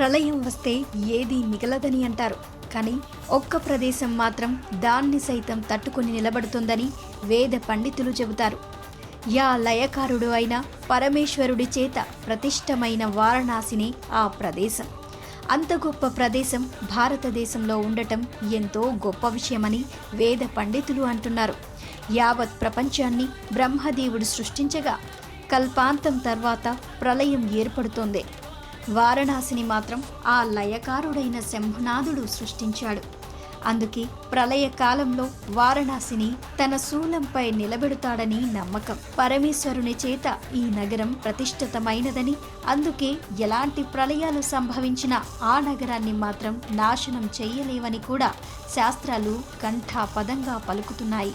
ప్రళయం వస్తే ఏదీ మిగలదని అంటారు. కానీ ఒక్క ప్రదేశం మాత్రం దాన్ని సైతం తట్టుకుని నిలబడుతుందని వేద పండితులు చెబుతారు. యా లయకారుడు అయిన పరమేశ్వరుడి చేత ప్రతిష్టమైన వారణాసిని ఆ ప్రదేశం. అంత గొప్ప ప్రదేశం భారతదేశంలో ఉండటం ఎంతో గొప్ప విషయమని వేద పండితులు అంటున్నారు. యావత్ ప్రపంచాన్ని బ్రహ్మదేవుడు సృష్టించగా కల్పాంతం తర్వాత ప్రళయం ఏర్పడుతోంది. వారణాసిని మాత్రం ఆ లయకారుడైన శంభునాథుడు సృష్టించాడు. అందుకే ప్రళయ కాలంలో వారణాసిని తన శూలంపై నిలబెడతాడని నమ్మకం పరమేశ్వరుని చేత ఈ నగరం ప్రతిష్ఠితమైనదని అందుకే ఎలాంటి ప్రళయాలు సంభవించినా ఆ నగరాన్ని మాత్రం నాశనం చేయలేవని కూడా శాస్త్రాలు కంఠాపదంగా పలుకుతున్నాయి.